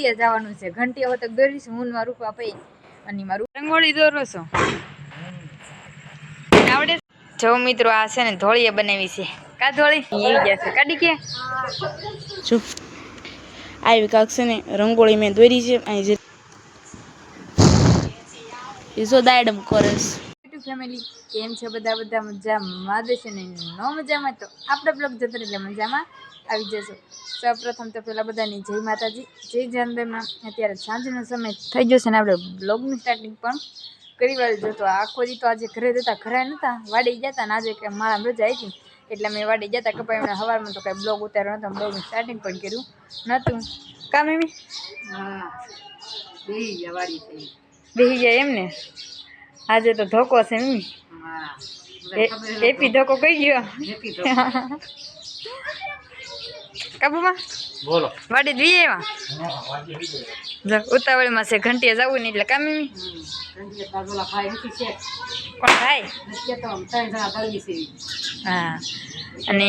ઘંટીએ જવાનું છે. ઘંટીએ હવે તો દોરીશ હું મારું રૂપા પૈ અને મારું રંગોળી દોરો છો. આવડે જો મિત્રો આ છે ને ધોળીએ બનાવી છે. કા ધોળી? એવી જશે કાઢી કે? આવી કાંક ને રંગોળી મેં દોરી છે, અહીં જે એ જો કરે છે. યુટ્યુબ ફેમિલી કેમ છે બધા? બધા મજામાં દેશે ને? ન મજામાં તો આપણે બ્લોગ જતો એટલે મજામાં. આવી જશો સૌપ્રથમ તો પહેલાં બધાની જય માતાજી. જય જાનબેમાં અત્યારે સાંજનો સમય થઈ ગયો છે ને આપણે બ્લોગની સ્ટાર્ટિંગ પણ કરી વાળી તો આખો દી તો આજે ઘરે જતા ઘરે નહોતા વાડી જતા ને આજે કે મારા રજા આવી એટલે મેં વાડી જતા કપાઈ હવારમાં તો કાંઈ બ્લોગ ઉતાર્યો નહોતો બ્લોગનું સ્ટાર્ટિંગ પણ કર્યું નહોતું કામ એમી બેસી જાય ગયા ને? આજે તો ધોકો છે એમ એપી ધોકો કઈ ગયો? કાબુમાં? બોલો. વાડી દીએ એવા જો ઉતાવળીમાં છે ઘંટીએ જવું નહીં એટલે કામ એમી કોણ ભાઈ? હા. અને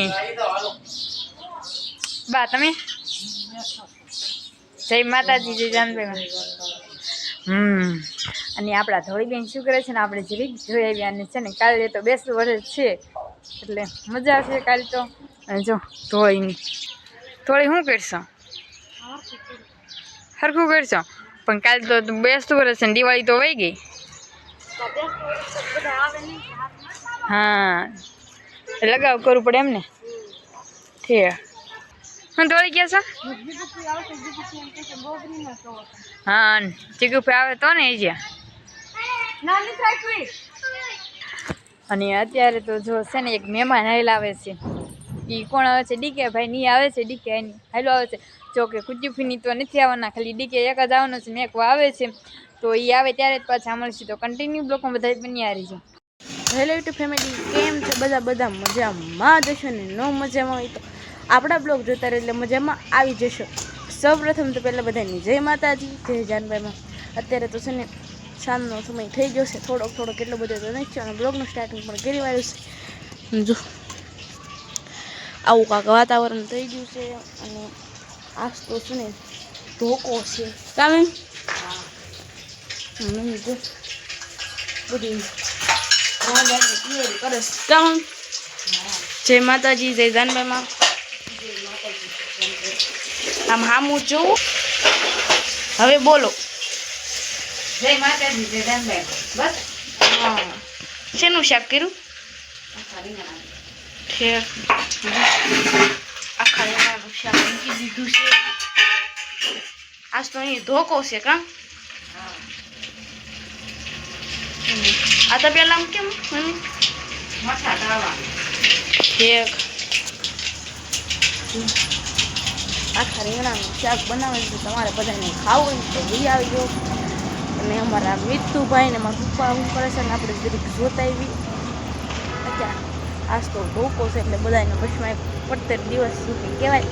બા તમે? જય માતાજી જય જાનભાઈ. હમ. અને આપણા ધોળીબેન શું કરે છે ને આપણે જરીક જોઈ આવ્યા અને છે ને કાલે તો બેસતું વર્ષ છે. એટલે મજા આવશે કાલે તો. જો, ધોળીની. ધોળી શું કરશો? સરખું કરશો? પણ કાલે તો બેસતું વર્ષ છે ને દિવાળી તો વહી ગઈ. હા. લગાવ, કરવું પડે એમ ને ઠીક હું ધોળી ગયા છો? હા ચીકુભાઈ આવે તો ને એ અને અત્યારે તો જો છે ને એક મહેમાન હાલ આવે છે. એ કોણ આવે છે? ડીકે ભાઈ ની આવે છે? ડીકે એની. હાલો આવે છે. જો કે કુચુફીની તો નથી આવવાના ખાલી ડીકે એક જ આવવાનો છે મેં આવે છે. તો એ આવે ત્યારે જ પાછા મળશે. તો કન્ટિન્યુ બ્લોકમાં બધા બની આવી છે. હેલો યુટ્યુબ ફેમિલી કેમ છે? બધા બધા મજામાં જશો ને? ન મજામાં હોય તો આપણા બ્લોગ જોતા રહે એટલે મજામાં આવી જશો. સૌપ્રથમ તો પહેલાં બધાની જય માતાજી, જય જાનભાઈમાં. અત્યારે તો છે ને સાંજનો સમય થઈ ગયો છે. થોડોક થોડોક એટલો બધો તો નહીં છે અને બ્લોગનું સ્ટાર્ટિંગ પણ કરી વાળ્યું છે. જો, આવું કાંક વાતાવરણ થઈ ગયું છે અને આજ તો છે ને ધોકો છે. કામ? એમ બધી કરે કામ? જય માતાજી, જય જાનભાઈમાં. આમ હામું જોવું હવે બોલો. જય માતાજી બસ. હા. શેનું શાક કર્યું? આખા રીંગણાનું શાક મૂકી દીધું છે. આજ તો અહીં ધોકો છે કાં? આ તો પેલા આમ કેમ મમ્મી? મઠા ઠેક આખા રીંગણાનું શાક બનાવે છે, તમારે બધાને ખાવું તો લઈ આવજો. અને અમારા મિત્રુભાઈ ને અમારા પપ્પા શું કરે છે ને આપણે જરીક જોતા આવી અત્યારે આજ તો ભૂકો છે એટલે બધાને બસમાં પડતર દિવસ સુધી કહેવાય.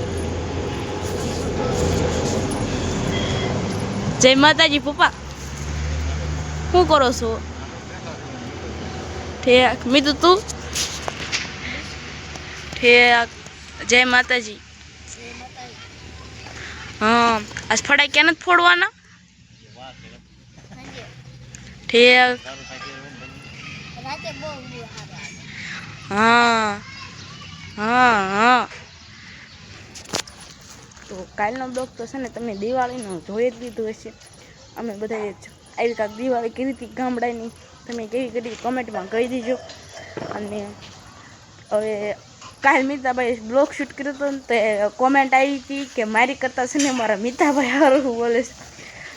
જય માતાજી પપ્પા. શું કરો છો? ઠેક મીધું તું? ઠેક, જય માતાજી. હા, આજ ફડા ક્યાં નથી ફોડવાના? ઠેક હા હા હા. તો કાલનો બ્લોગ તો છે ને તમે દિવાળીનો જોઈ જ લીધું હશે. અમે બધાએ આવી કાંક દિવાળી કેવી હતી ગામડાની. તમે કેવી કરી કમેન્ટમાં કહી દીજો. અને હવે કાલ મિતાભાઈ બ્લોગ શૂટ કર્યો હતો ને તે કોમેન્ટ આવી હતી કે મારી કરતાં છે ને મારા મિતાભાઈ સારું બોલે છે.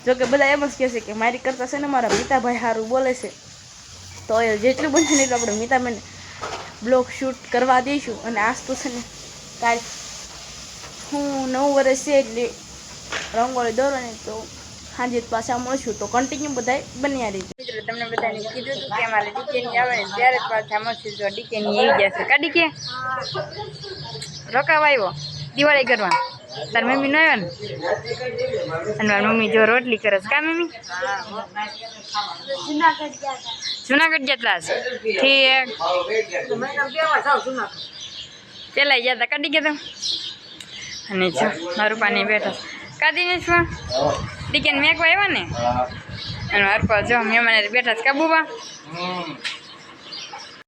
જોકે બધા એમ જ કહે છે કે મારી કરતાં છે ને મારા મિતાભાઈ સારું બોલે છે. તો એ જેટલું બનશે ને એટલું આપણે મિતાભાઈને બ્લોગ શૂટ કરવા દઈશું. અને આજ તો છે ને કાલ હું નવ વર્ષ છે એટલે રંગોળી દોરવાની તો સાંજે પાછા મળશું. તો કન્ટિન્યુ બધાય બન્યા મિત્રો, તમને બધાને કીધું હતું કે અમારે ડીકે ની આવે ને ત્યારે જ પાછા મળશું જો ડીકે ની આવી જશે કા ડીકે? રોકાવા આવ્યો? દિવાળી કરવા તાર મમ્મી નો આવ્યો ને? અને મમ્મી જો રોટલી કરે છે. કા મમ્મી? જુનાગઢ જેટલા છે ઠીક. પેલા ગયા હતા કાઢી ગયા તમે અને જો, મારું પાણી બેઠા કાઢીને શું ટીકેન મેકવા આવ્યા ને? અને હરકો જો મહેમાન બેઠા છે કાબુબા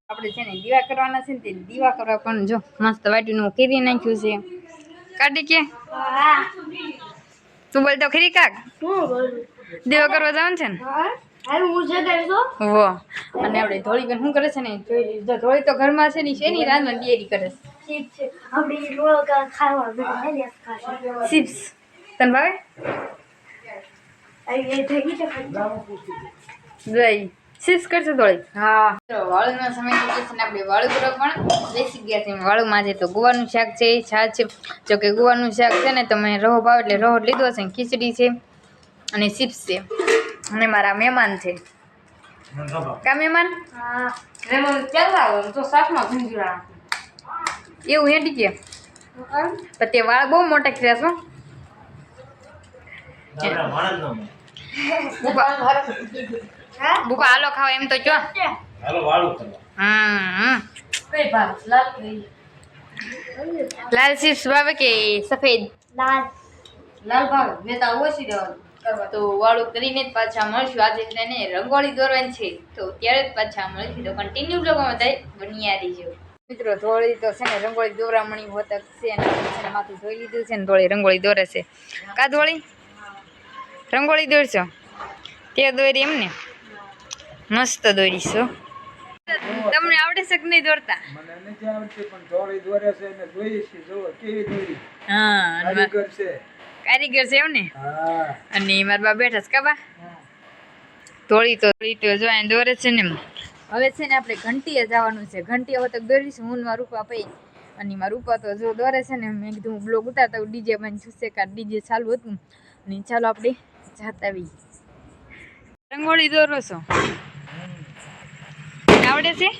આપણે છે ને દીવા કરવાના છે ને તે દીવા કરવા પણ જો મસ્ત વાટીનું કેરી નાખ્યું છે. કાઢી કે તું બોલ તો ખરી કાક. દીવા કરવા જવાનું છે ને? વો અને આપણે ધોળી શું કરે છે ને? જો ધોળી તો ઘરમાં છે ને શેની રાંધવાની તૈયારી કરે છે? ચિપ્સ. તને ભાવે? જઈ ચિપ્સ કરશે થોડી હા. વાળુનો સમય છે આપણે વાળું કરવા પણ બેસી ગયા છે. વાળુમાં છે તો ગુવાનું શાક છે છાશ છે. જો કે ગુવાનું શાક છે ને તમે રહો ભાવ એટલે રહો લીધો છે ખીચડી છે અને ચિપ્સ છે. અને મારા મહેમાન છે. કા મહેમાન? તો શાકમાં ભૂંજરા એવું હેડી કે પણ તે વાળ બહુ મોટા કર્યા છો બુપા હાલો ખાવ એમ તો જો હાલો વાળું કરવા હમ લાલ ચિપ્સ ભાવે કે સફેદ? લાલ. ભાવે? મેં તો ઓછી દેવાનું તો વાળું કરીને જ પાછા મળશું. આજે છે ને રંગોળી દોરવાની છે તો ત્યારે જ પાછા મળશું. તો કન્ટિન્યુ બ્લોગમાં થાય બન્યા રહીજો મિત્રો થોડી તો છે ને રંગોળી દોરામણી હોતક છે અને છે ને માથું ધોઈ લીધું છે ને થોડી રંગોળી દોરે છે. કા ધોળી? રંગોળી દોરશો? તે દોરી એમ ને મસ્ત દોરીશો. તમને આવડે છે કે નહીં દોરતા? મને નથી આવડતી પણ થોડી દોરે છે ને જોઈએ છે જુઓ કેવી દોરી. હા કારીગર છે. કારીગર છે એમ ને? હા. અને મારા બા બેઠા છે કાબા થોડી તો થોડી તો જો અહીં દોરે છે ને હવે છે ને આપણે ઘંટીએ જવાનું છે. ઘંટીએ હવે તો દોરીશું હું મારું રૂપા પૈ અને મારા રૂપા તો જો દોરે છે ને મેં કીધું હું બ્લોગ ઉતારતા ડીજે મને જોશે કાર ડીજે ચાલુ હતું. અને ચાલો આપણે જાતા બી રંગોળી દોરો છો. આવડે છે?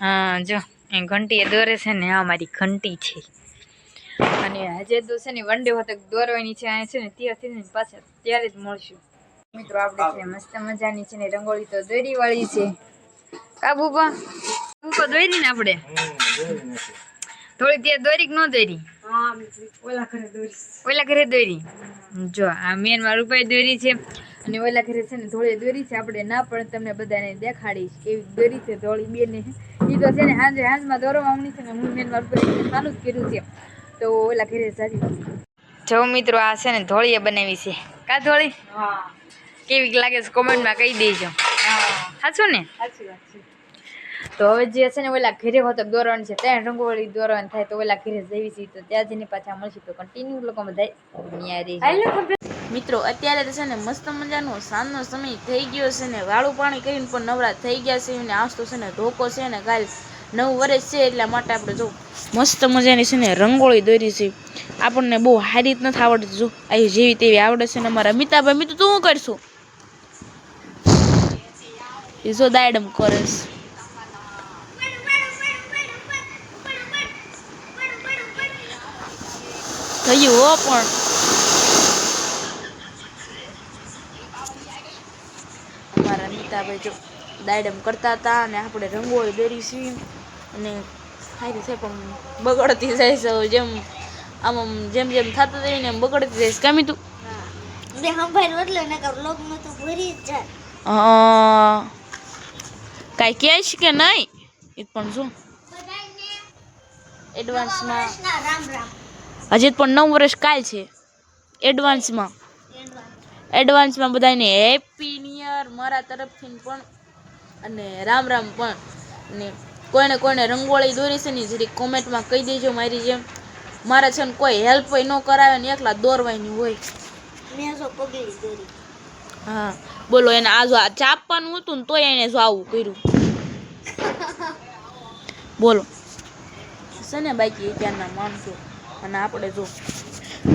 હા જો એ ઘંટી એ દોરે છે ને આ મારી ઘંટી છે. અને આજે તો છે ને વન ડે હોતક દોરવાની છે અહીંયા છે ને ત્યારથી ને પાછા ત્યારે જ મળશું. મિત્રો આપણે છે મસ્ત મજાની છે ને રંગોળી તો દોરી વાળી છે. કાબુબા કાબુબા દોરી ને આપણે? થોડી ત્યાં દોરી કે ન દોરી? ઓલા ઘરે દોરી. જો આ મેન મારું રૂપાઈ દોરી છે. અને ઓલા ઘરે છે ને ધોળી દોરી છે. આપણે ના પણ તમને બધાને દેખાડીશ એવી દોરી છે ધોળી બે ને એ તો છે ને હાંજે હાંજમાં દોરવા આવણી છે ને હું મેન મારું રૂપાઈ ચાલુ જ કર્યું છે. તો ઓલા ઘરે સારી જો મિત્રો આ છે ને ધોળીએ બનાવી છે. કા ધોળી? કેવી લાગે છે કોમેન્ટમાં કહી દેજો. સાચું ને? તો હવે જે છે ને ઓલા ઘરે હોતો દોરવાની છે ત્યાં રંગોળી દોરવાની થાય તો ઓલા ઘરે જઈ છે તો ત્યાં જઈને પાછા મળશે તો કન્ટિન્યુ લોકો બધા મિત્રો, અત્યારે તો છે ને મસ્ત મજાનો સાંજનો સમય થઈ ગયો છે ને, વાળું પાણી કરીને પણ નવરા થઈ ગયા છે, અને આજ તો છે ને ધોકો છે ને કાલ નવ વર્ષ છે, એટલા માટે આપણે જો મસ્ત મજાની છે ને રંગોળી દોરી છે. આપણને બહુ સારી રીત નથી આવડતી. જો અહીં જેવી તેવી આવડે છે ને અમારા અમિતાભાઈ મિત્રો તું શું કરશું? જો દાયડમ કરે છે. થયું હો પણ અમારા નીતાભાઈ જો દાડમ કરતા હતા અને આપણે રંગોળી દોરી છીએ અને સારી છે પણ બગડતી જાય છે. જેમ આમ આમ જેમ જેમ થતું જાય ને એમ બગડતી જાય છે. કામી તું બે સંભાળ્યું એટલે નકર લોગમાં તો ભરી જ જાય. કાંઈ કહે છે કે નહીં? એ પણ શું? એડવાન્સમાં રામ રામ. હજી પણ નવ વર્ષ કાલ છે. એડવાન્સમાં એડવાન્સમાં બધાને હેપી નિયર મારા તરફથી પણ અને રામ રામ પણ. અને કોઈને કોઈને રંગોળી દોરી છે ને જરી કોમેન્ટમાં કહી દેજો મારી જેમ. મારા છે ને કોઈ હેલ્પ ન કરાવે ને એકલા દોરવાની હોય. હા બોલો એને આ જો આ ચાપવાનું હતું ને તોય એને જો આવું કર્યું. બોલો. છે ને બાકી ત્યાંના માણસો. અને આપણે જો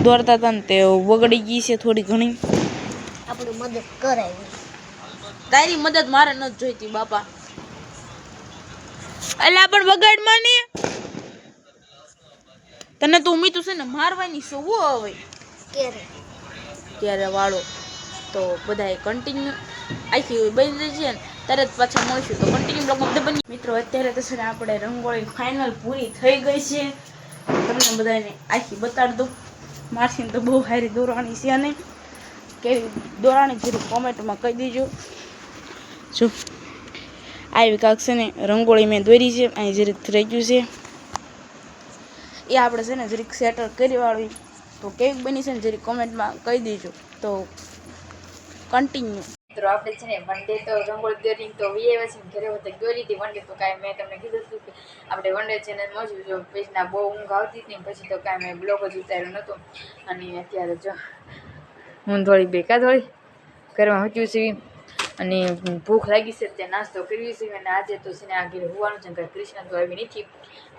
દોરતા હતા ને તે બગડી ગઈ છે થોડી ઘણી. આપણી મદદ કરાવી તારી મદદ મારે ન જોઈતી બાપા. એટલે પણ બગાડમાં ને તને તો ઉમીતું છે ને મારવાની શું હવે. ક્યારે? ત્યારે વાળો. તો બધાએ કન્ટિન્યુ આખી બની છે ને ત્યારે જ પાછા મળશું. તો કન્ટિન્યુ બ્લોગમાં બધા બની. મિત્રો અત્યારે તો છે ને આપણે રંગોળી ફાઇનલ પૂરી થઈ ગઈ છે. તમને બધાને આખી બતાડી દઉં માસીને તો બહુ સારી દોરાણી છે નહીં કેવી દોરાણી જરૂર કોમેન્ટમાં કહી દેજો. જો, આવી કાંક છે ને રંગોળી મેં દોરી છે, અહીં જરીક થઈ ગયું છે. એ આપણે છે ને જરીક સેટર કરી વાળવી તો કેવી બની છે ને જરીક કોમેન્ટમાં કહી દેજો. તો કન્ટિન્યુ મિત્રો, આપણે છે ને વન ડે તો રંગોળી દોરીને તો વીએ છે ઘરે વખતે દોરી હતી વન ડે તો કાંઈ મેં તમને કીધું હતું કે આપણે વન ડે છે ને મોજું જો પેજના બહુ ઊંઘ આવતી હતી પછી તો કાંઈ મેં બ્લોગ જ ઉતાર્યો નહોતો અને અત્યારે જો હું થોડી બેકા થોડી ઘરમાં હચ્યું સીવી અને ભૂખ લાગી છે ત્યાં નાસ્તો કરવી છે અને આજે તો છે ને આ ઘરે હોવાનું છે કારણ કૃષ્ણ તો આવી નથી.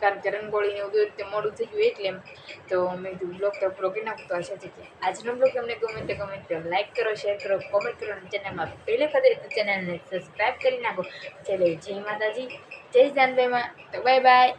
કારણ કે રંગોળીને એવું રીતે મોડું થઈ ગયું એટલે તો મેં કીધું બ્લોગ તો કરી નાખું તો આશા છે કે આજનો બ્લોગ તમને ગમે તો કમેન્ટ કરો લાઈક કરો શેર કરો કોમેન્ટ કરો અને ચેનલમાં પહેલે ખબર તો ચેનલને સબસ્ક્રાઈબ કરી નાખો. ચાલો, જય માતાજી, જય જાનભાઈમાં તો બાય બાય